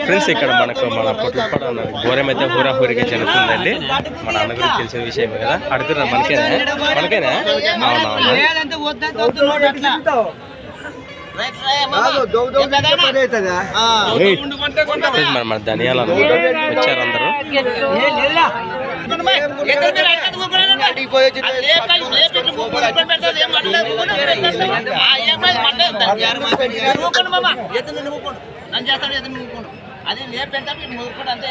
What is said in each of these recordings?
Friends ఇక్కడ మనకు మన పొట్టుపడ ఘోరం అయితే హూరా హూరిగా జరుగుతుందండి మన అన్న గురించి తెలిసిన విషయం కదా అడుగుతున్నారు మనకేనా మనకేనా అవునవును మరి ధనియాలు అన్నమాట వచ్చారు అందరూ అది లేపెడతాడు మూకుడు అంతే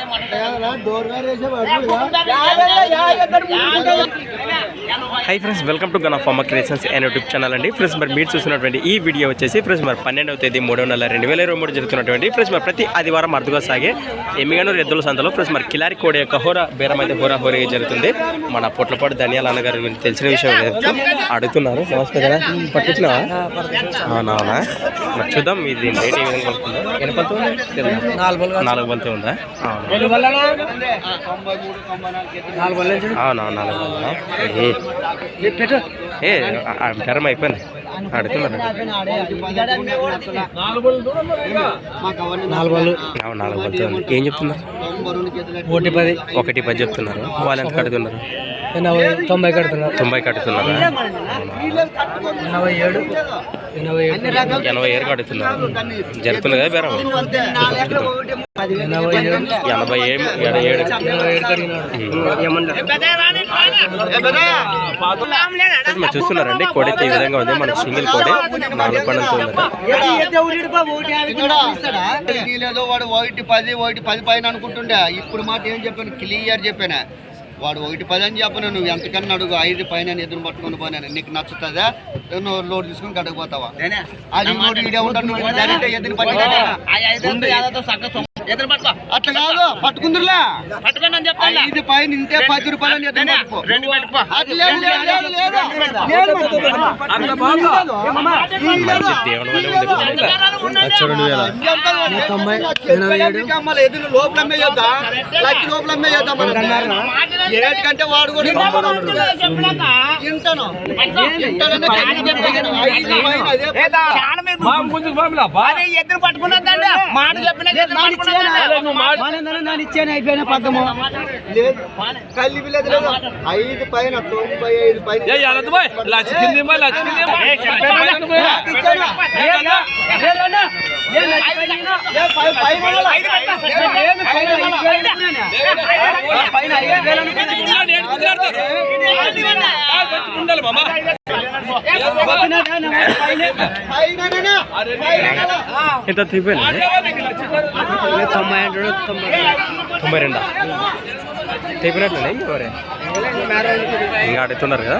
హై ఫ్రెండ్స్ వెల్కమ్ టు గన్ అమ్మ క్రియేషన్స్ అండ్ యూట్యూబ్ ఛానల్ అండి. ఫ్రెండ్స్ మరి మీరు చూసినటువంటి ఈ వీడియో వచ్చేసి ఫ్రెండ్స్ మరి పన్నెండవ తేదీ మూడవ నెల రెండు వేల ఇరవై మూడు జరుగుతున్నటువంటి ఫ్రెండ్స్ మరి ప్రతి ఆదివారం అరుదుగా సాగే ఎమ్మిగానూరు ఎద్దుల సంతలో ఫ్రెండ్స్ మరి కిలారి కోడి యొక్క హోరా బేరం అయితే హోరా హోరీగా జరుగుతుంది. మన పొట్లపాటు ధనియాల అన్నగారి గురించి తెలిసిన విషయం అడుగుతున్నారు. నమస్తే కదా. అవునవునా మరి చూద్దాం ఇది దీని రేట్ ఏ విధంగా పడుతుందో ఎన్ని పలుతు ఉంది నాలుగు పలుతు ఉందా? అవును. నాలుగు. ఏ అయిపోయింది. అడుగుతున్నారు నాలుగు ఏం చెప్తున్నారు? ఒకటి పది. ఒకటి పది చెప్తున్నారు. వాళ్ళు ఎంత కడుతున్నారు తొంభై కడుతున్నారు. తొంభై కడుతున్నారా? ఎనభై ఏడు. ఎనభై ఏరు కడుతున్నారు. జరుగుతుంది కదా బేరం? ఎనభై ఏడు. ఎనభై ఏడు. చూస్తున్నారండి కోడి ఈ విధంగా ఉంది మనకి సింగిల్ కోడి నాలుగు పనులతో లేదో వాడు ఒకటి పది ఒకటి పది పైన అనుకుంటుండే. ఇప్పుడు మాట ఏం చెప్పాను? క్లియర్ చెప్పాను? వాడు ఒకటి పది అని చెప్పను నువ్వు ఎంతకన్నా అడుగు ఐదు పైన ఎదురు పట్టుకొని పోయినా నీకు నచ్చుతుందా? నువ్వు లోడ్ తీసుకుని పోతావా? అది లోడ్ ఈడే ఉంటాడు నువ్వు డైరెక్ట్ ఎదురు పట్టుకో. అట్లా కాదు పట్టుకుందిలా పట్టుకోండి అని చెప్తాను. ఐదు పైన ఇంతే పది రూపాయలు అని తొంభై ఎనభై ఏడు. ఎదురు లోపల అమ్మేయొద్దా లక్ష లోపల అమ్మేయొద్దా ఏడు కంటే వాడు కూడా ఇంటను. ఐదు పైన అదే అదే ఎదురు పట్టుకున్నదండి మాట చెప్పిన ఎదురు పట్టుకున్నదండి ఇచ్చాను? అయిపోయిన పక్కము లేదు. కలిపి లేదు లేదు. ఐదు పైన తొంభై ఐదు పైన పైన ఎంత తిప్పాను తొంభై అంటాడు తొంభై తొంభై రెండా తెప్పినట్లనే ఇంకా ఇంకా అడుగుతున్నారు కదా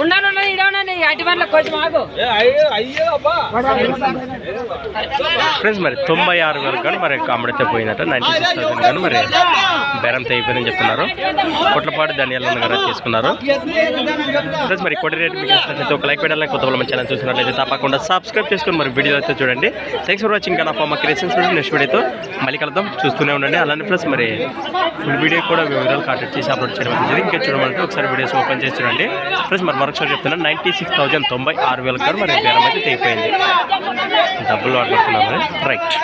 ఉన్నాను ఇడే ఉన్నాను అటు వల్ల కొంచెం ఆగు. ఫ్రెండ్స్ మరి తొంభై ఆరు వేలు కానీ మరి అమ్మడితే పోయిందట నైంటీ సిక్స్ థౌసండ్ కానీ మరి బేరం అయిపోయిందని చెప్తున్నారు. కొట్లపాటు ధనియాలను గారు తీసుకున్నారు. ఫ్రెండ్స్ మరి కొడి రేట్ మీకు నచ్చినట్లయితే ఒక లైక్ పెట్టాలని కొత్త వాళ్ళ ఛానల్ చూసినట్లయితే తప్పకుండా సబ్స్క్రైబ్ చేసుకొని మరి వీడియో అయితే చూడండి. థ్యాంక్స్ ఫర్ వాచింగ్ కన్నా ఫార్మా క్రియేషన్స్ నెక్స్ట్ వీడియోతో మళ్ళీ కలుద్దాం. చూస్తూనే ఉండండి. అలానే ఫ్రెండ్స్ మరి ఫుల్ వీడియో కూడా వివరాలు కాంటాక్ట్ చేసి అప్లోడ్ చేయడం జరిగింది. ఇంకా చూడమంటే ఒకసారి వీడియోస్ ఓపెన్ చేసి చూడండి. ఫ్రెండ్స్ మరి మరొకసారి చెప్తున్నాను నైంటీ సిక్స్ థౌజండ్ తొంభై ఆరు వేల కాదు మరి బేరం అయితే తెగిపోయింది. డబ్బులు వాడుకుంటున్నాం రైట్